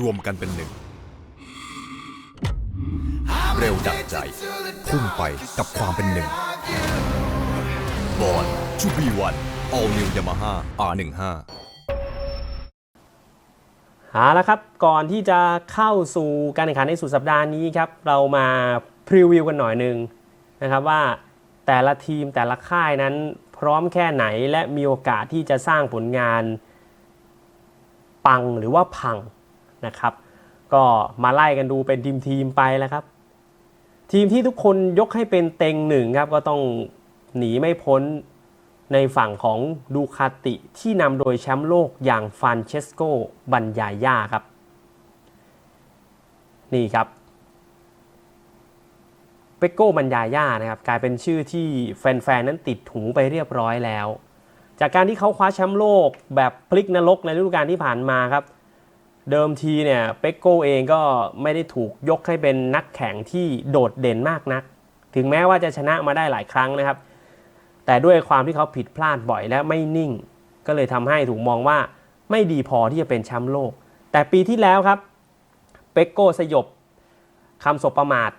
รวมกันเป็นหนึ่ง เร็วดังใจ พุ่งไปกับความเป็นหนึ่งบอลชูบีวัน All New Yamaha R15 เอาละครับ ก่อนที่จะเข้าสู่การแข่งขันในสุดสัปดาห์นี้ครับ เรามาพรีวิวกันหน่อยหนึ่งนะครับว่าแต่ละทีมแต่ละค่ายนั้นพร้อมแค่ไหนและมีโอกาสที่จะสร้างผลงาน ปังหรือว่าพัง นะครับ ก็มาไล่กันดูเป็นทีมทีมๆไปแล้วครับ ทีมที่ทุกคนยกให้เป็นเต็งหนึ่งครับก็ต้องหนีไม่พ้นในฝั่งของดูคาติที่นำโดยแชมป์โลกอย่างฟานเชสโกบันยาย่าครับ นี่ครับเปโก้บันยาย่านะครับกลายเป็นชื่อที่แฟนๆ นั้นติดหูไปเรียบร้อยแล้ว จากการที่เขาคว้าแชมป์โลกแบบพลิกนรกในฤดูกาลที่ผ่านมาครับ เดิมทีเนี่ยเปโก้เองก็ไม่ได้ถูกยกให้เป็นนักแข่งที่โดดเด่นมากนัก ถึงแม้ว่าจะชนะมาได้หลายครั้งนะครับ แต่ด้วยความที่เขาผิดพลาดบ่อยและไม่นิ่ง ก็เลยทำให้ถูกมองว่าไม่ดีพอที่จะเป็นแชมป์โลก แต่ปีที่แล้วครับเปโก้สยบคำสบประมาท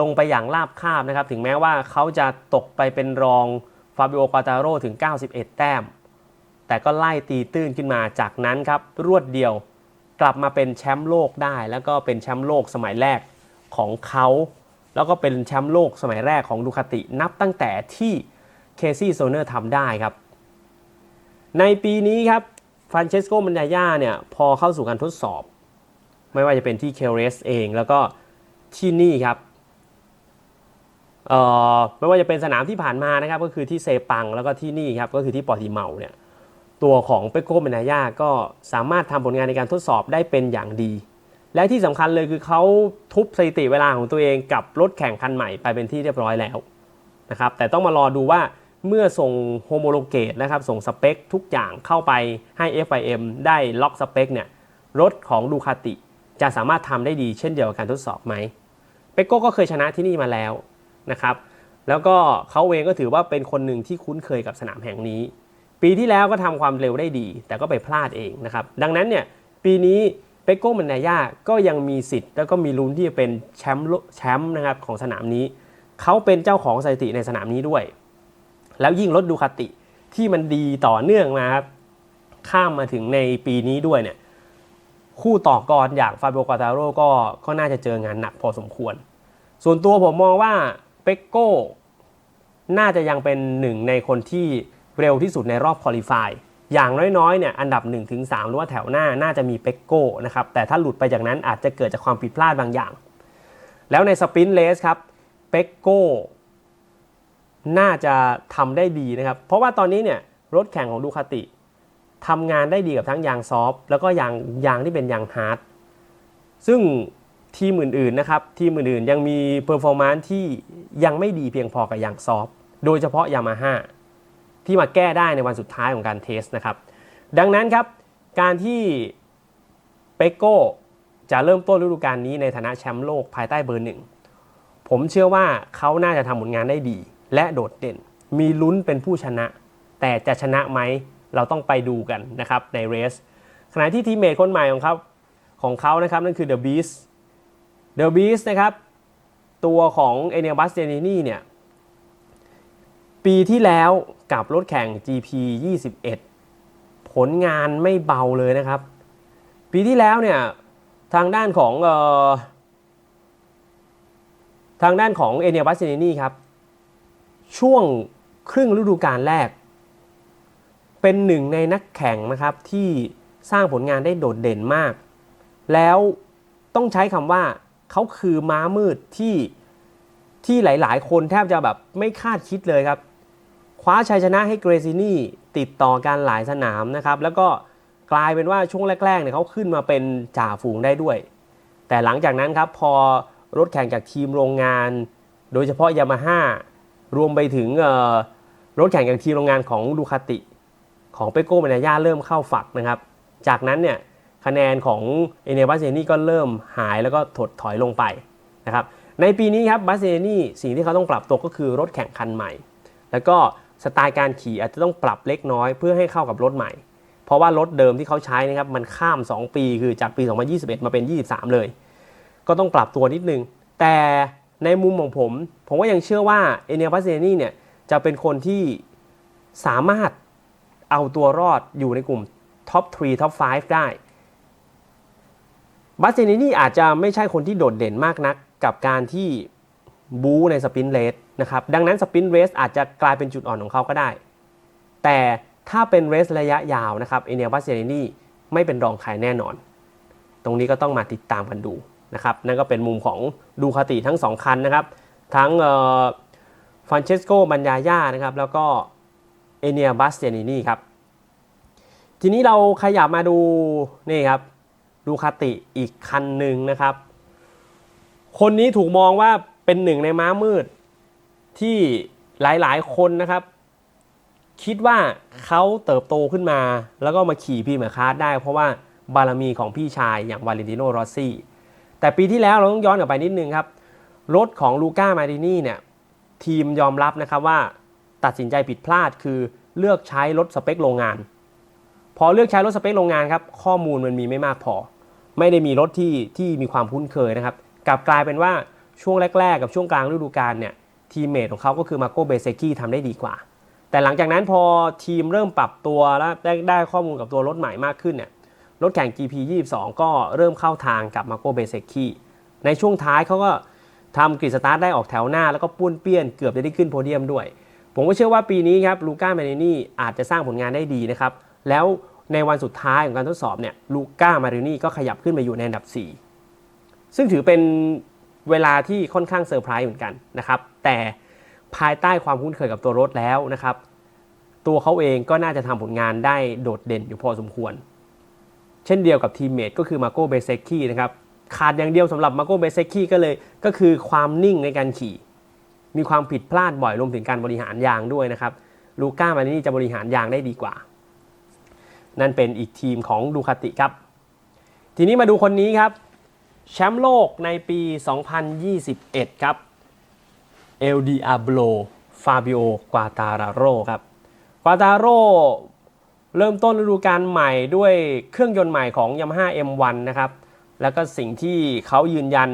ลงไปอย่างราบคาบนะครับ ถึงแม้ว่าเขาจะตกไปเป็นรองฟาบิโอควาตาโรถึง 91 แต้ม แต่ก็ไล่ตีตื้นขึ้นมาจากนั้นครับรวดเดียว กลับมาเป็นแชมป์โลกได้ แล้วก็เป็นแชมป์โลกสมัยแรกของเขาแล้วก็เป็นแชมป์โลกสมัยแรกของดูคาตินับตั้งแต่ที่เคซี่โซเนอร์ทำได้ครับ ในปีนี้ครับฟรานเชสโกมันยาย่าเนี่ยพอเข้าสู่การทดสอบ ไม่ว่าจะเป็นที่เคเรสเองแล้วก็ที่นี่ครับเอ่อไม่ว่าจะเป็นสนามที่ผ่านมานะครับก็คือที่เซปังแล้วก็ที่นี่ครับก็คือที่ปอร์ติเมาเนี่ย ตัวของเปโก้เมนายาก็สามารถทำผลงานในการทดสอบได้เป็นอย่างดี และที่สำคัญเลยคือเขาทุบสถิติเวลาของตัวเองกับรถแข่งคันใหม่ไปเป็นที่เรียบร้อยแล้วนะครับแต่ต้องมารอดูว่าเมื่อส่งโฮโมโลเกตนะครับส่งสเปคทุกอย่างเข้าไปให้ FIM ได้ล็อกสเปคเนี่ยรถของดูคาติจะสามารถทำได้ดีเช่นเดียวกับการทดสอบไหมเปโก้ก็เคยชนะที่นี่มาแล้วนะครับแล้วก็เขาเองก็ถือว่าเป็นคนหนึ่งที่คุ้นเคยกับสนามแห่งนี้ ปีที่แล้วก็ทำความเร็วได้ดี แต่ก็ไปพลาดเองนะครับ ดังนั้นเนี่ยปีนี้เปโก้มันนายาก็ยังมีสิทธิ์ แล้วก็มีลุ้นที่จะเป็นแชมป์แชมป์นะครับของสนามนี้ เขาเป็นเจ้าของสถิติในสนามนี้ด้วย แล้วยิ่งรถดูคาติที่มันดีต่อเนื่องมาครับข้ามมาถึงในปีนี้ด้วยเนี่ยคู่ต่อกรอย่างฟาบิโอกาตาโร่ก็ก็น่าจะเจองานหนักพอสมควร ส่วนตัวผมมองว่าเปกโก้น่าจะยังเป็นหนึ่งในคนที่ เร็วที่สุดในรอบคอลิฟายอย่างน้อยๆเนี่ยอันดับ 1-3 หรือว่าแถวหน้าน่าจะมีเปกโก้นะครับแต่ถ้าหลุดไปจากนั้นอาจจะเกิดจากความผิดพลาดบางอย่าง แล้วในสปรินต์เลสครับเปกโก้น่าจะทำได้ดีนะครับ เพราะว่าตอนนี้เนี่ยรถแข่งของดูคาติทำงานได้ดีกับทั้งยางซอฟต์แล้วก็ยางยางที่เป็นยางฮาร์ดซึ่งทีมอื่นๆนะครับทีมอื่นๆยังมีเพอร์ฟอร์แมนซ์ที่ยังไม่ดีเพียงพอกับยางซอฟต์โดยเฉพาะยามาฮ่า ที่มาแก้ได้ในวันสุดท้ายของการเทสนะครับ ดังนั้นครับการที่เปโก้จะเริ่มต้นฤดูกาลนี้ในฐานะแชมป์โลกภายใต้เบอร์หนึ่ง ผมเชื่อว่าเขาน่าจะทำผลงานได้ดี และโดดเด่น มีลุ้นเป็นผู้ชนะ แต่จะชนะไหมเราต้องไปดูกันนะครับในเรสขณะที่ทีมเมทคนใหม่ของเขาของเขานะครับนั่นคือ The Beast The Beast นะครับตัวของเอเนียบัสเจนินี่เนี่ย ปีที่แล้วกับรถแข่ง GP 21 ผลงานไม่เบาเลยนะครับ ปีที่แล้วเนี่ยทางด้านของออทางด้านของเอเนียบัสเจนินี่ครับ ช่วงครึ่งฤดูกาลแรก เป็นหนึ่งในนักแข่งนะครับที่สร้างผลงานได้โดดเด่นมาก แล้วต้องใช้คำว่าเขาคือม้ามืดที่ที่หลาย ๆ คนแทบจะแบบไม่คาดคิดเลยครับ ว้าชัยชนะให้เกรซินี่ติดต่อกันหลายสนามนะครับแล้วก็กลายเป็นว่าช่วงแรกๆเนี่ยเขาขึ้นมาเป็นจ่าฝูงได้ด้วย แต่หลังจากนั้นครับพอรถแข่งจากทีมโรงงาน โดยเฉพาะยามาฮ่ารวมไปถึงรถแข่งจากทีมโรงงานของดูคาติ ของเปโก้เมนายาเริ่มเข้าฝักนะครับ จากนั้นเนี่ยคะแนนของเอเนบัสเซนี่ก็เริ่มหายแล้วก็ถดถอยลงไปนะครับในปีนี้ครับบัสเซนี่สิ่งที่เขาต้องปรับตัวก็คือรถแข่งคันใหม่ แล้วก็ สไตล์การขี่อาจจะต้องปรับเล็กน้อยเพื่อให้เข้ากับรถใหม่ เพราะว่ารถเดิมที่เขาใช้นะครับมันข้าม 2 ปีคือจากปี 2021 มาเป็น 23 เลย ก็ต้องปรับตัวนิดนึง แต่ในมุมของผม ผมก็ยังเชื่อว่าเอเนียบัสเซนีเนี่ยจะเป็นคนที่สามารถเอาตัวรอดอยู่ในกลุ่มท็อป3ท็อป5ได้บัสเซนีนี่อาจจะไม่ใช่คนที่โดดเด่นมากนัก กับการที่บู๊ในสปรินต์เรส นะครับดังนั้นสปินเรสอาจจะกลายเป็นจุดอ่อนของเขาก็ได้ แต่ถ้าเป็นเรสระยะยาวนะครับเอเนียบัสเซนีไม่เป็นรองใครแน่นอน ตรงนี้ก็ต้องมาติดตามกันดูนะครับนั่นก็เป็นมุมของดูคาติทั้ง 2 คันนะครับ ทั้งฟรานเชสโกบัญญาย่านะครับแล้วก็เอเนียบัสเซนีครับทีนี้เราขยับมาดูนี่ครับดูคาติอีกคันหนึ่งนะครับ คนนี้ถูกมองว่าเป็นหนึ่งในม้ามืด ที่หลายๆ คนนะครับ คิดว่าเขาเติบโตขึ้นมา แล้วก็มาขี่พีเมียร์คาร์ดได้ เพราะว่าบารมีของพี่ชายอย่างวาเลนติโนรอสซี่แต่ปีที่แล้วเราต้องย้อนกลับไปนิดนึงครับ รถของลูก้ามาดินี่เนี่ยทีมยอมรับนะครับว่าตัดสินใจผิดพลาดคือเลือกใช้รถสเปคโรงงาน พอเลือกใช้รถสเปคโรงงานครับข้อมูลมันมีไม่มากพอ ไม่ได้มีรถที่ที่มีความคุ้นเคยนะครับกลับกลายเป็นว่าช่วงแรก ๆ กับช่วงกลางฤดูกาลเนี่ย ทีมเมทของเขาก็คือมาโกเบเซกี้ทำได้ดีกว่า แต่หลังจากนั้นพอทีมเริ่มปรับตัวและได้ได้ข้อมูลกับตัวรถใหม่มากขึ้นเนี่ยรถแข่ง GP 22 ก็เริ่มเข้าทางกับมาโกเบเซกี้ในช่วงท้ายเขาก็ทำกริสตาร์ทได้ออกแถวหน้าแล้วก็ป้วนเปี้ยนเกือบจะได้ขึ้นโพเดียมด้วย ผมก็เชื่อว่าปีนี้ครับลูก้าแมนนี่อาจจะสร้างผลงานได้ดีนะครับ แล้วในวันสุดท้ายของการทดสอบเนี่ยลูก้ามารินี่ก็ขยับขึ้นมาอยู่ในอันดับ 4 ซึ่งถือเป็น เวลาที่ค่อนข้างเซอร์ไพรส์เหมือนกันนะครับ แต่ภายใต้ความคุ้นเคยกับตัวรถแล้วนะครับ ตัวเขาเองก็น่าจะทำผลงานได้โดดเด่นอยู่พอสมควร เช่นเดียวกับทีมเมทก็คือมาโกเบเซกี้นะครับขาดอย่างเดียวสำหรับมาโกเบเซกี้ก็เลยก็คือความนิ่งในการขี่ มีความผิดพลาดบ่อยรวมถึงการบริหารยางด้วยนะครับลูก้ามารินี่จะบริหารยางได้ดีกว่า นั่นเป็นอีกทีมของดูคาติครับ ทีนี้มาดูคนนี้ครับ แชมป์โลกในปี 2021 ครับเอลดิอาโบฟาบิโอกวาตาราโรครับกวาตาโรเริ่มต้นฤดูกาลใหม่ด้วยเครื่องยนต์ใหม่ของ Yamaha M1 นะครับ แล้วก็สิ่งที่เขายืนยัน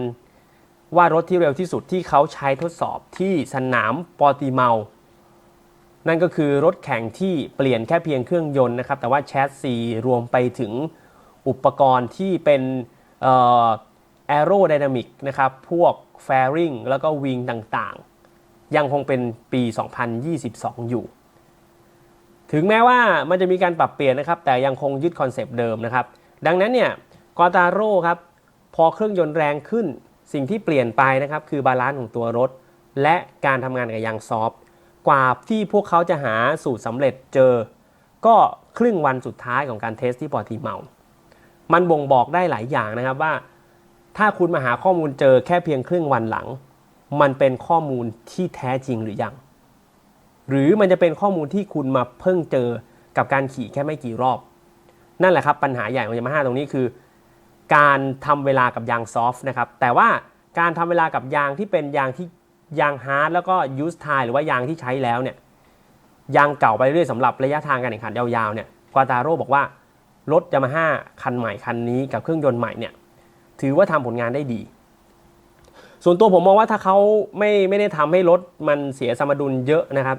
ว่ารถที่เร็วที่สุดที่เขาใช้ทดสอบที่สนามปอติเมา นั่นก็คือรถแข่งที่เปลี่ยนแค่เพียงเครื่องยนต์นะครับ แต่ว่าแชสซีรวมไปถึงอุปกรณ์ที่เป็น แอโรไดนามิกนะครับ พวกแฟริงแล้วก็วิงต่างๆ ยังคงเป็นปี 2022 อยู่ ถึงแม้ว่ามันจะมีการปรับเปลี่ยนนะครับ แต่ยังคงยึดคอนเซปต์เดิมนะครับ ดังนั้นเนี่ยกอตาโร่ครับ พอเครื่องยนต์แรงขึ้น สิ่งที่เปลี่ยนไปนะครับ คือบาลานซ์ของตัวรถ และการทำงานกับยางซอฟต์กว่าที่พวกเขาจะหาสูตรสำเร็จเจอ ก็ครึ่งวันสุดท้ายของการเทสที่ปอร์ติเมา มันบ่งบอกได้หลายอย่างนะครับว่า ถ้าคุณมาหาข้อมูลเจอแค่เพียงครึ่งวันหลัง มันเป็นข้อมูลที่แท้จริงหรือยัง หรือมันจะเป็นข้อมูลที่คุณมาเพิ่งเจอกับการขี่แค่ไม่กี่รอบ นั่นแหละครับปัญหาใหญ่ของยามาฮ่าตรงนี้คือ การทำเวลากับยางซอฟต์นะครับ แต่ว่าการทำเวลากับยางที่เป็นยางที่ยางฮาร์ดแล้วก็ยูสไทหรือว่ายางที่ใช้แล้วเนี่ยยางเก่าไปเรื่อยสำหรับระยะทางการแข่งขันยาวๆเนี่ยกวาตาโร่บอกว่ารถยามาฮ่าคันใหม่คันนี้กับเครื่องยนต์ใหม่เนี่ย ถือว่าทำผลงานได้ดี ส่วนตัวผมมองว่าถ้าเขาไม่ไม่ได้ทำให้รถมันเสียสมดุลเยอะนะครับ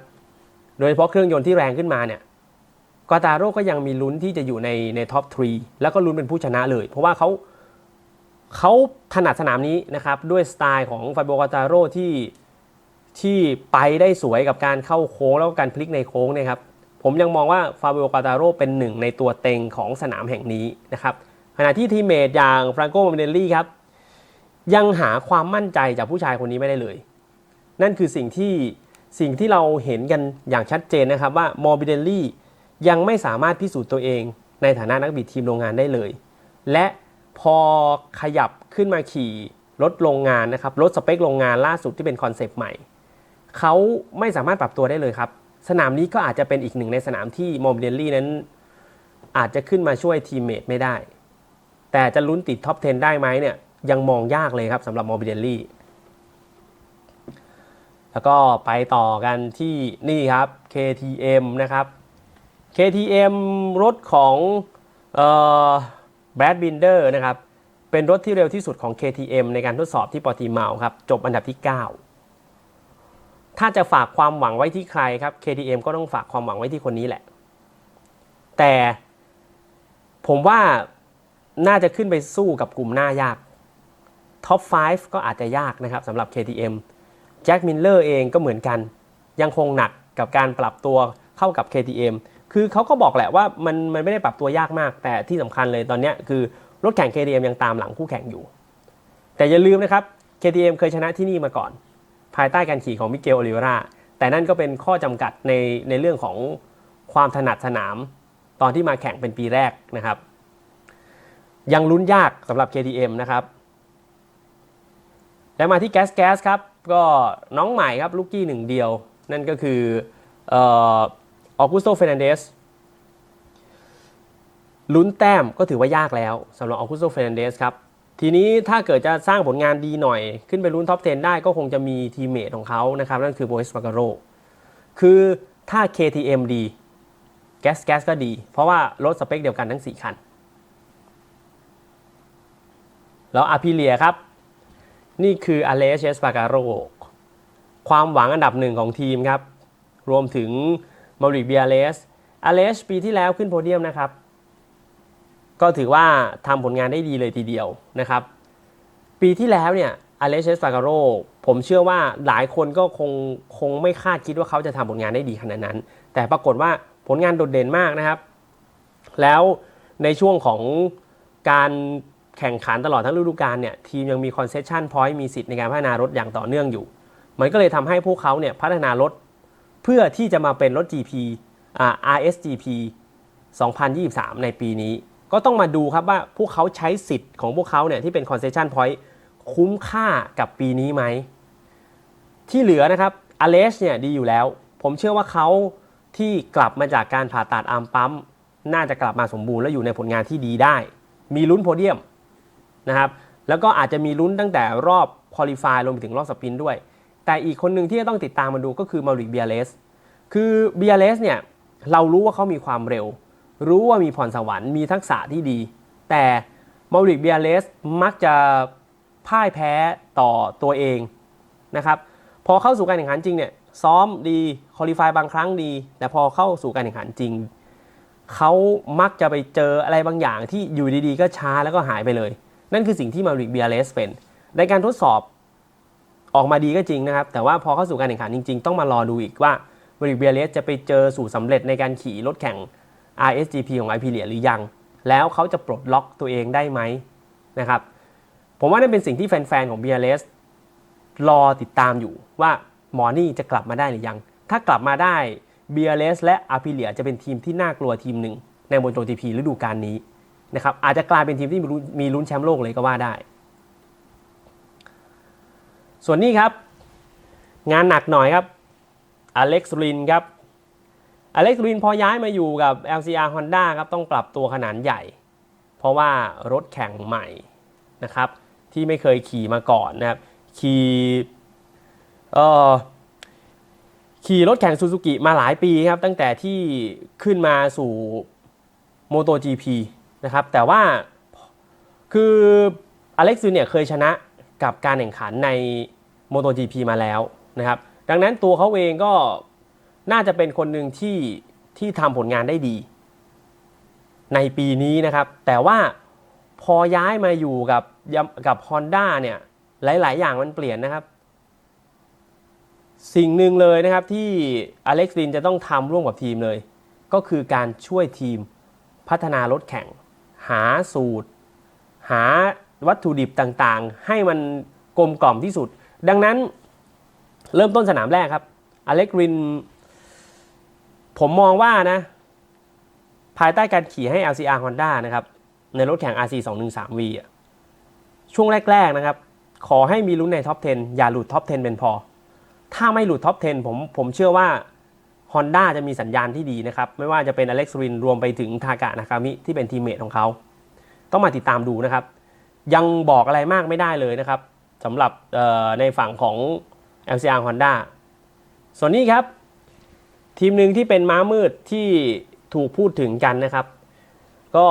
โดยเฉพาะเครื่องยนต์ที่แรงขึ้นมาเนี่ยกาตาโร่ก็ยังมีลุ้นที่จะอยู่ในในท็อปทรีแล้วก็ลุ้นเป็นผู้ชนะเลย เพราะว่าเขาเขาถนัดสนามนี้นะครับ ด้วยสไตล์ของฟาโบกาตาโร่ที่ที่ไปได้สวยกับการเข้าโค้งแล้วก็การพลิกในโค้งเนี่ยครับผมยังมองว่าฟาบิโอกาตาโร่เป็นหนึ่งในตัวเต็งของสนามแห่งนี้นะครับ ขณะที่ทีมเมทอย่างฟรานโกมาเนลลี่ครับ ยังหาความมั่นใจจากผู้ชายคนนี้ไม่ได้เลย นั่นคือสิ่งที่สิ่งที่เราเห็นกันอย่างชัดเจนนะครับว่ามอร์บิเดลลี่ยังไม่สามารถพิสูจน์ตัวเอง ในฐานะนักบิดทีมโรงงานได้เลย และพอขยับขึ้นมาขี่รถโรงงานนะครับรถสเปคโรงงานล่าสุดที่เป็นคอนเซปต์ใหม่ เขาไม่สามารถปรับตัวได้เลยครับ สนามนี้ก็อาจจะเป็นอีกหนึ่งในสนามที่มอร์บิเดลลี่นั้น อาจจะขึ้นมาช่วยทีมเมทไม่ได้ แต่จะลุ้นติดท็อป 10 ได้ไหมเนี่ยยังมองยากเลยครับสำหรับมอร์บิเดลลี่ แล้วก็ไปต่อกันที่นี่ครับ KTM นะครับ KTM รถของแบรดบินเดอร์นะครับ เป็นรถที่เร็วที่สุดของ KTM ในการทดสอบที่ปอร์ติเมาครับ จบอันดับที่ 9 ถ้าจะฝากความหวังไว้ที่ใครครับ KTM ก็ต้องฝากความหวังไว้ที่คนนี้แหละ แต่ผมว่า น่าจะขึ้นไปสู้กับกลุ่มหน้ายากท็อป 5 ก็อาจจะยากนะครับสำหรับ KTM แจ็คมิลเลอร์เองก็เหมือนกัน ยังคงหนักกับการปรับตัวเข้ากับ KTM คือเขาก็บอกแหละว่ามันมันไม่ได้ปรับตัวยากมาก แต่ที่สำคัญเลยตอนเนี้ยคือรถแข่ง KTM ยังตามหลังคู่แข่งอยู่ แต่อย่าลืมนะครับ KTM เคยชนะที่นี่มาก่อน ภายใต้การขี่ของมิเกลโอลิเวราแต่นั่นก็เป็นข้อจำกัดในในเรื่องของความถนัดสนาม ตอนที่มาแข่งเป็นปีแรกนะครับ ยังลุ้นยากสำหรับ KTM นะครับแล้วมาที่แก๊สแก๊สครับ ก็น้องใหม่ครับลูกกี้หนึ่งเดียว นั่นก็คือออกุสโตเฟรนันเดสลุ้นแต้มก็ถือว่ายากแล้วสำหรับออกุสโตเฟรนันเดสครับ ทีนี้ถ้าเกิดจะสร้างผลงานดีหน่อย ขึ้นไปลุ้นท็อป 10 ได้ก็คงจะมีทีมเมทของเขานะครับ นั่นคือโบเอสปาการโรคือถ้า KTM ดีแก๊สแก๊สก็ดี เพราะว่ารถสเปคเดียวกันทั้ง 4 คัน แล้วอาพิเลียครับ นี่คืออเลเชสปาการโรความหวังอันดับหนึ่งของทีมครับ รวมถึงมาริกเบียเลสอเลสปีที่แล้วขึ้นโพเดียมนะครับ ก็ถือว่าทำผลงานได้ดีเลยทีเดียวนะครับ ปีที่แล้วเนี่ยอเลเชสปาการโรผมเชื่อว่าหลายคนก็คงคงไม่คาดคิดว่าเขาจะทำผลงานได้ดีขนาดนั้น แต่ปรากฏว่าผลงานโดดเด่นมากนะครับ แล้วในช่วงของการ แข่งขันตลอดทั้งฤดูกาลเนี่ยทีมยังมีคอนเซสชันพอยต์มีสิทธิ์ในการพัฒนารถอย่างต่อเนื่องอยู่ มันก็เลยทำให้พวกเขาเนี่ยพัฒนารถเพื่อที่จะมาเป็นรถ GP อ่า RSGP 2023 ในปีนี้ ก็ต้องมาดูครับว่าพวกเขาใช้สิทธิ์ของพวกเขาเนี่ยที่เป็น concession point คุ้มค่ากับปีนี้ไหม ที่เหลือนะครับอเลสเนี่ยดีอยู่แล้ว ผมเชื่อว่าเขาที่กลับมาจากการผ่าตัดอาร์มปั๊ม น่าจะกลับมาสมบูรณ์และอยู่ในผลงานที่ดีได้ มีลุ้นโพเดียม นะครับแล้วก็อาจจะมีลุ้นตั้งแต่รอบคอลิฟายรวมไปถึงรอบสปินด้วย แต่อีกคนหนึ่งที่จะต้องติดตามมาดูก็คือมาริเบียเลสคือเบียเลสเนี่ยเรารู้ว่าเขามีความเร็ว รู้ว่ามีพรสวรรค์มีทักษะที่ดี แต่มาริเบียเลสมักจะพ่ายแพ้ต่อตัวเองนะครับพอเข้าสู่การแข่งขันจริงเนี่ยซ้อมดีคอลิฟายบางครั้งดี แต่พอเข้าสู่การแข่งขันจริงเขามักจะไปเจออะไรบางอย่างที่อยู่ดีๆ ก็ช้าแล้วก็หายไปเลย นั่นคือสิ่งที่มาริกเบียเลสเป็น ในการทดสอบออกมาดีก็จริงนะครับ แต่ว่าพอเข้าสู่การแข่งขันจริง ๆ ต้องมารอดูอีกว่ามาริกเบียเลสจะไปเจอสู่สำเร็จในการขี่รถแข่ง RSGP ของ i p เลียหรือยัง แล้วเขาจะปลดล็อกตัวเองได้ไหมนะครับ ผมว่านั่นเป็นสิ่งที่แฟน ๆ ของเบียเลสรอติดตามอยู่ว่าหมอนี่จะกลับมาได้หรือยัง ถ้ากลับมาได้เบียเลสและอาพิเลียจะเป็นทีมที่น่ากลัวทีมหนึ่งในม o โ GP ฤดูกาลนี้ นะครับอาจจะกลายเป็นทีมที่มีลุ้นแชมป์โลกเลยก็ว่าได้ ส่วนนี้ครับ งานหนักหน่อยครับอเล็กซ์รินครับอเล็กซ์รินพอย้ายมาอยู่กับ LCR Honda ครับต้องปรับตัวขนาดใหญ่ เพราะว่ารถแข่งใหม่นะครับที่ไม่เคยขี่มาก่อนนะครับขี่เอ่อขี่รถแข่งซูซูกิมาหลายปีครับ ตั้งแต่ที่ขึ้นมาสู่ MotoGP นะครับแต่ว่าคืออเล็กซ์เนี่ยเคยชนะกับการแข่งขันใน MotoGP มาแล้วนะครับดังนั้นตัวเขาเองก็น่าจะเป็นคนหนึ่งที่ที่ทำผลงานได้ดี ในปีนี้นะครับ แต่ว่าพอย้ายมาอยู่กับกับ Honda เนี่ยหลาย ๆ อย่างมันเปลี่ยนนะครับ สิ่งหนึ่งเลยนะครับที่อเล็กซ์ลินจะต้องทำร่วมกับทีมเลย ก็คือการช่วยทีมพัฒนารถแข่ง หาสูตร หาวัตถุดิบต่างๆ ให้มันกลมกล่อมที่สุด ดังนั้นเริ่มต้นสนามแรกครับอเล็กริน ผมมองว่านะ ภายใต้การขี่ให้ LCR Honda นะครับ ในรถแข่ง RC 213V อะช่วงแรก ๆ นะครับ ขอให้มีลุ้นในท็อป 10 อย่าหลุดท็อป 10 เป็นพอ ถ้าไม่หลุดท็อป 10 ผมผมเชื่อว่า Honda จะมีสัญญาณที่ดีนะครับ ไม่ว่าจะเป็นอเล็กซ์รินรวมไปถึงทากะนากามิที่เป็นทีมเมทของเขา ต้องมาติดตามดูนะครับ ยังบอกอะไรมากไม่ได้เลยนะครับสำหรับในฝั่งของ LCR Honda ส่วนนี้ครับ ทีมหนึ่งที่เป็นม้ามืดที่ถูกพูดถึงกันนะครับ ก็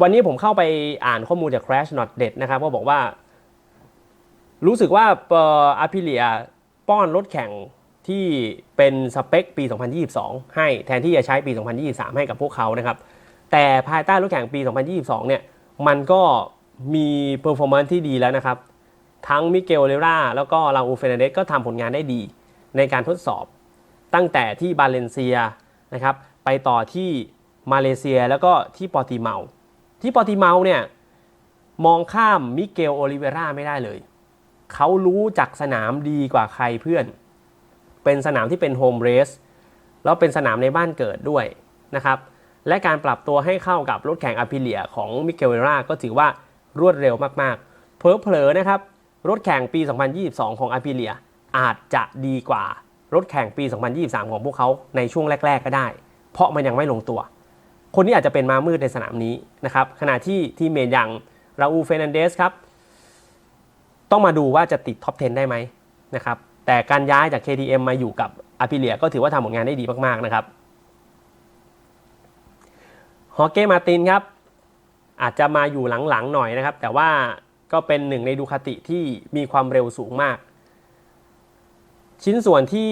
วันนี้ผมเข้าไปอ่านข้อมูลจาก Crash Not Dead นะครับ ก็บอกว่า รู้สึกว่าอาพิเลียป้อนรถแข่ง ที่เป็นสเปคปี 2022 ให้แทนที่จะใช้ปี 2023 ให้กับพวกเขานะครับ แต่ภายใต้รถแข่งปี 2022 เนี่ย มันก็มีเปอร์ฟอร์แมนซ์ที่ดีแล้วนะครับ ทั้งมิเกลเลราแล้วก็ลาอูเฟรนเดสก็ทำผลงานได้ดีในการทดสอบ ตั้งแต่ที่บาเลนเซียนะครับ ไปต่อที่มาเลเซียแล้วก็ที่ปอร์ติเมา ที่ปอร์ติเมาเนี่ยมองข้ามมิเกลโอลิเวราไม่ได้เลย เขารู้จักสนามดีกว่าใครเพื่อน เป็นสนามที่เป็นโฮมเรสแล้วเป็นสนามในบ้านเกิดด้วยนะครับและการปรับตัวให้เข้ากับรถแข่งอาพิเลียของมิเกลเวราก็ถือว่ารวดเร็วมากๆ เพลอๆนะครับรถแข่งปี 2022 ของอาพิเลียอาจจะดีกว่ารถแข่งปี 2023 ของพวกเขาในช่วงแรก ๆ ก็ได้ เพราะมันยังไม่ลงตัว คนนี้อาจจะเป็นมามืดในสนามนี้นะครับขณะที่ทีมเมนย่างราอูเฟนันเดสครับต้องมาดูว่าจะติดท็อป 10 ได้ไหมนะครับ แต่การย้ายจาก KTM มาอยู่กับอาพิเลียก็ถือว่าทำผลงานได้ดีมากๆนะครับฮอเก้มาตินครับอาจจะมาอยู่หลังๆหน่อยนะครับ แต่ว่าก็เป็นหนึ่งในดูคาติที่มีความเร็วสูงมาก ชิ้นส่วนที่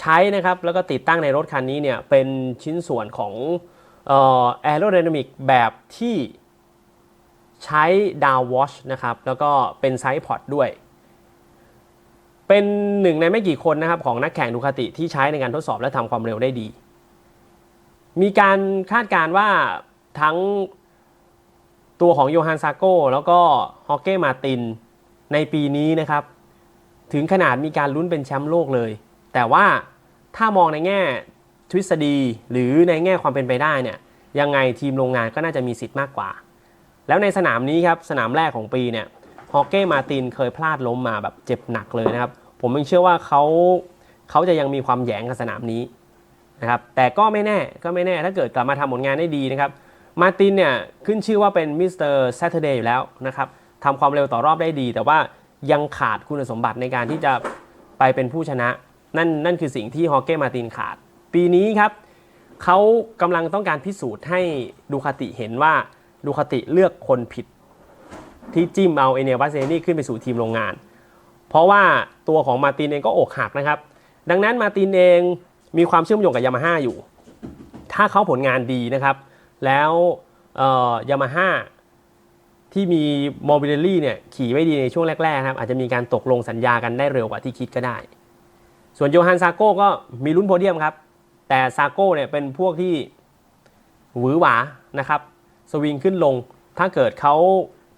ใช้นะครับแล้วก็ติดตั้งในรถคันนี้เนี่ยเป็นชิ้นส่วนของแอโรไดนามิกแบบที่ใช้ดาววอชนะครับแล้วก็เป็นไซส์พอร์ตด้วย เป็นหนึ่งในไม่กี่คนนะครับของนักแข่งดูคาติที่ใช้ในการทดสอบและทำความเร็วได้ดี มีการคาดการณ์ว่าทั้งตัวของโยฮันซาโก้แล้วก็ฮอกเก้มาตินในปีนี้นะครับ ถึงขนาดมีการลุ้นเป็นแชมป์โลกเลย แต่ว่าถ้ามองในแง่ทฤษฎีหรือในแง่ความเป็นไปได้เนี่ยยังไงทีมโรงงานก็น่าจะมีสิทธิ์มากกว่า แล้วในสนามนี้ครับ สนามแรกของปีเนี่ยฮอกเก้มาตินเคยพลาดล้มมาแบบเจ็บหนักเลยนะครับ ผมยังเชื่อว่าเขาเขาจะยังมีความแหยงกับสนามนี้นะครับแต่ก็ไม่แน่ก็ไม่แน่ถ้าเกิดกลับมาทำผลงานได้ดีนะครับมาตินเนี่ยขึ้นชื่อว่าเป็นมิสเตอร์ซ t เ r d a y อยู่แล้วนะครับทำความเร็วต่อรอบได้ดี แต่ว่ายังขาดคุณสมบัติในการที่จะไปเป็นผู้ชนะ นั่นนั่นคือสิ่งที่ฮอเก้มาตินขาด ปีนี้ครับเขากำลังต้องการพิสูจน์ให้ดูคาติเห็นว่าดูคาติเลือกคนผิด ที่จิ้มเอาเอเนียบาเซนี่ขึ้นไปสู่ทีมโรงงาน เพราะว่าตัวของมาตินเองก็อกหักนะครับ ดังนั้นมาตินเองมีความเชื่อมโยงกับยามาฮ่าอยู่ ถ้าเขาผลงานดีนะครับ แล้วยามาฮ่าที่มีมอบิเ l ลี่เนี่ยขี่ไม่ดีในช่วงแรกๆครับอาจจะมีการตกลงสัญญากันได้เร็วกว่าที่คิดก็ได้ ส่วนโยฮันซาโก้ก็มีลุ้นโพเดียมครับ แต่ซาโก้เนี่ยเป็นพวกที่หวือหวานะครับ สวิงขึ้นลงถ้าเกิดเขา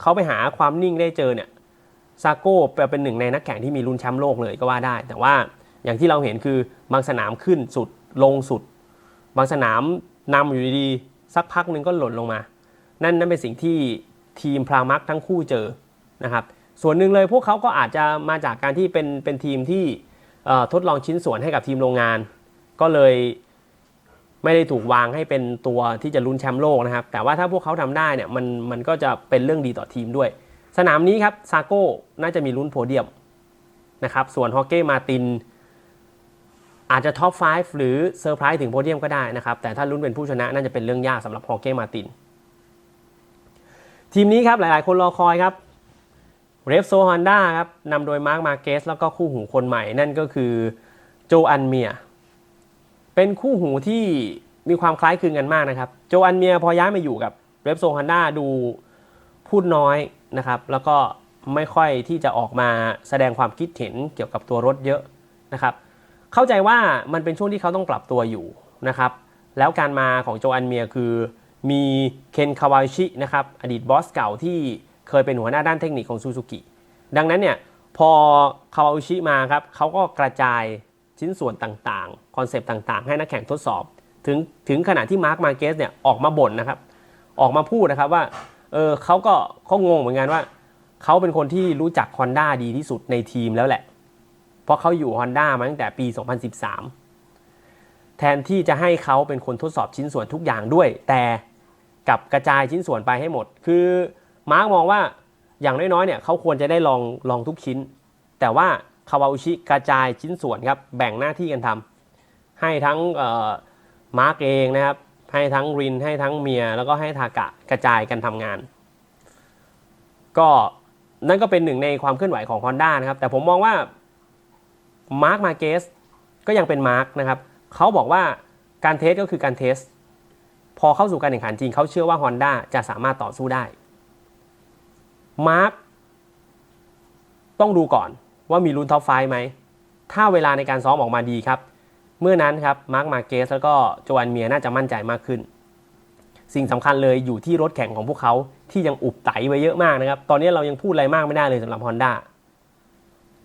เขาไปหาความนิ่งได้เจอเนี่ย ซาโก้เป็นหนึ่งในนักแข่งที่มีลุ้นแชมป์โลกเลยก็ว่าได้ แต่ว่าอย่างที่เราเห็นคือบางสนามขึ้นสุดลงสุด บางสนามนำอยู่ดีๆสักพักหนึ่งก็หล่นลงมา นั่นนั่นเป็นสิ่งที่ทีมพรามักทั้งคู่เจอนะครับส่วนหนึ่งเลยพวกเขาก็อาจจะมาจากการที่เป็นเป็นทีมที่ทดลองชิ้นส่วนให้กับทีมโรงงาน ก็เลยไม่ได้ถูกวางให้เป็นตัวที่จะลุ้นแชมป์โลกนะครับ แต่ว่าถ้าพวกเขาทำได้เนี่ยมันมันก็จะเป็นเรื่องดีต่อทีมด้วย สนามนี้ครับซาโก้น่าจะมีลุ้นโพเดียมนะครับ ส่วนฮอกเก้มาติน อาจจะท็อป 5 หรือเซอร์ไพรส์ถึงโพเดียมก็ได้นะครับ แต่ถ้าลุ้นเป็นผู้ชนะน่าจะเป็นเรื่องยากสำหรับฮอกเก้มาติน ทีมนี้ครับหลายๆ คนรอคอยครับเรฟโซฮอนด้าครับนำโดยมาร์คมาเกสแล้วก็คู่หูคนใหม่นั่นก็คือโจอันเมีย เป็นคู่หูที่มีความคล้ายคลึงกันมากนะครับ โจอันเมียพอย้ายมาอยู่กับเรฟโซฮอนด้าดูพูดน้อย นะครับ แล้วก็ไม่ค่อยที่จะออกมาแสดงความคิดเห็นเกี่ยวกับตัวรถเยอะนะครับ เข้าใจว่ามันเป็นช่วงที่เขาต้องปรับตัวอยู่นะครับ แล้วการมาของโจอันเมียคือมีเคนคาวาชินะครับอดีตบอสเก่าที่เคยเป็นหัวหน้าด้านเทคนิคของซูซูกิดังนั้นเนี่ยพอคาวาชิมาครับเขาก็กระจายชิ้นส่วนต่างๆ คอนเซปต์ต่างๆ ให้นักแข่งทดสอบ ถึงถึงขณะที่มาร์คมาเกสเนี่ยออกมาบ่นนะครับ ออกมาพูดนะครับว่า เออเขาก็เขางงเหมือนกันว่าเขาเป็นคนที่รู้จัก Honda ดีที่สุดในทีมแล้วแหละ เพราะเขาอยู่ Honda มาตั้งแต่ปี 2013 แทนที่จะให้เขาเป็นคนทดสอบชิ้นส่วนทุกอย่างด้วย แต่กับกระจายชิ้นส่วนไปให้หมด คือมาร์กมองว่าอย่างน้อยๆเนี่ยเขาควรจะได้ลองลองทุกชิ้น แต่ว่าคาวาอุชิกระจายชิ้นส่วนครับแบ่งหน้าที่กันทำให้ทั้งมาร์กเองนะครับ ให้ทั้งรินให้ทั้งเมีย แล้วก็ให้ทากะกระจายกันทำงาน ก็นั่นก็เป็นหนึ่งในความเคลื่อนไหวของ Honda นะครับ แต่ผมมองว่ามาร์คมาเกสก็ยังเป็นมาร์คนะครับเขาบอกว่าการเทสก็คือการเทส พอเข้าสู่การแข่งขันจริงเขาเชื่อว่า Honda จะสามารถต่อสู้ได้มาร์คต้องดูก่อนว่ามีลุ้นท็อปไฟไหม ถ้าเวลาในการซ้อมออกมาดีครับ เมื่อนั้นครับมาร์คมาเกสแล้วก็โจอันเมียน่าจะมั่นใจมากขึ้น สิ่งสำคัญเลยอยู่ที่รถแข่งของพวกเขาที่ยังอุบไตไว้เยอะมากนะครับ ตอนนี้เรายังพูดอะไรมากไม่ได้เลยสำหรับ Honda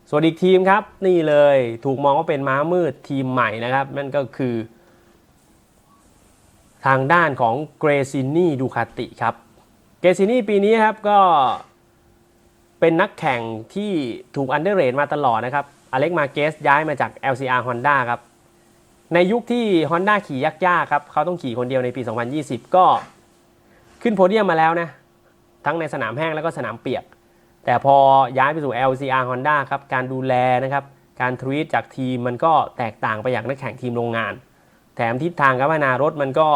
ส่วนอีกทีมครับ นี่เลยถูกมองว่าเป็นม้ามืดทีมใหม่นะครับ นั่นก็คือ ทางด้านของเกรซินี่ดูคาติครับเกรซินี่ปีนี้ครับก็เป็นนักแข่งที่ถูกอันเดอร์เรทมาตลอดนะครับอเล็กมาเกสย้ายมาจาก LCR Honda ครับ ในยุคที่ Honda ขี่ยากๆครับเขาต้องขี่คนเดียวในปี 2020 ก็ขึ้นโพเดียมมาแล้วนะ ทั้งในสนามแห้งแล้วก็สนามเปียก แต่พอย้ายไปสู่ LCR Honda ครับการดูแลนะครับการทวีตจากทีมมันก็แตกต่างไปจากนักแข่งทีมโรงงาน แถมทิศทางการพัฒนารถมันก็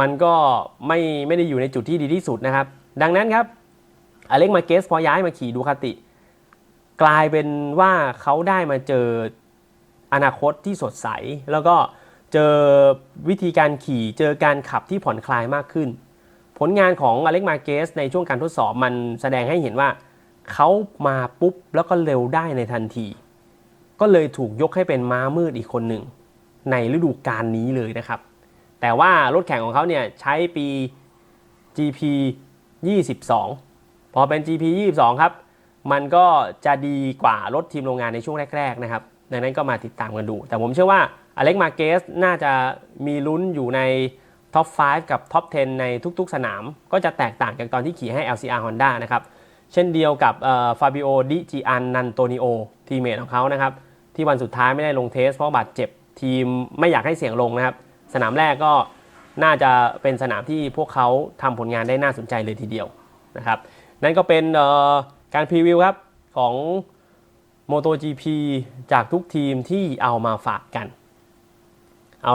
มันก็ไม่ไม่ได้อยู่ในจุดที่ดีที่สุดนะครับ ดังนั้นครับอเล็กมาเกสพอย้ายมาขี่ดูคาติ กลายเป็นว่าเขาได้มาเจอ อนาคตที่สดใส แล้วก็เจอวิธีการขี่เจอการขับที่ผ่อนคลายมากขึ้น ผลงานของอเล็กมาเกสในช่วงการทดสอบมันแสดงให้เห็นว่า เขามาปุ๊บแล้วก็เร็วได้ในทันที ก็เลยถูกยกให้เป็นม้ามืดอีกคนหนึ่ง ในฤดูกาลนี้เลยนะครับ แต่ว่ารถแข่งของเขาเนี่ยใช้ปี GP 22 พอเป็น GP 22 ครับ มันก็จะดีกว่ารถทีมโรงงานในช่วงแรก ๆ นะครับ ดังนั้นก็มาติดตามกันดู แต่ผมเชื่อว่าอเล็กมาเกสน่าจะมีลุ้นอยู่ในท็อป 5 กับท็อป 10 ในทุกๆ สนาม ก็จะแตกต่างจากตอนที่ขี่ให้ LCR Honda นะครับ เช่นเดียวกับฟาบิโอดิจิอันนันโตนิโอทีเมทของเขานะครับ ที่วันสุดท้ายไม่ได้ลงเทส เพราะบาดเจ็บทีมไม่อยากให้เสี่ยงลงนะครับ สนามแรกก็น่าจะเป็นสนามที่พวกเขาทำผลงานได้น่าสนใจเลยทีเดียวนะครับ นั่นก็เป็นการพรีวิวครับของ MotoGP จากทุกทีมที่เอามาฝากกัน เอา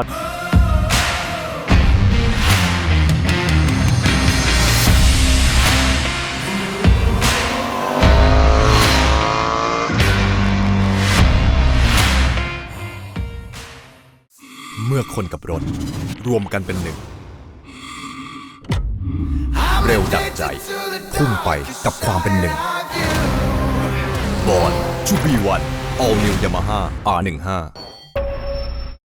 เมื่อคนกับรถ รวมกันเป็นหนึ่ง เร็วดับใจ พุ่งไปกับความเป็นหนึ่ง Born to be one All New Yamaha R15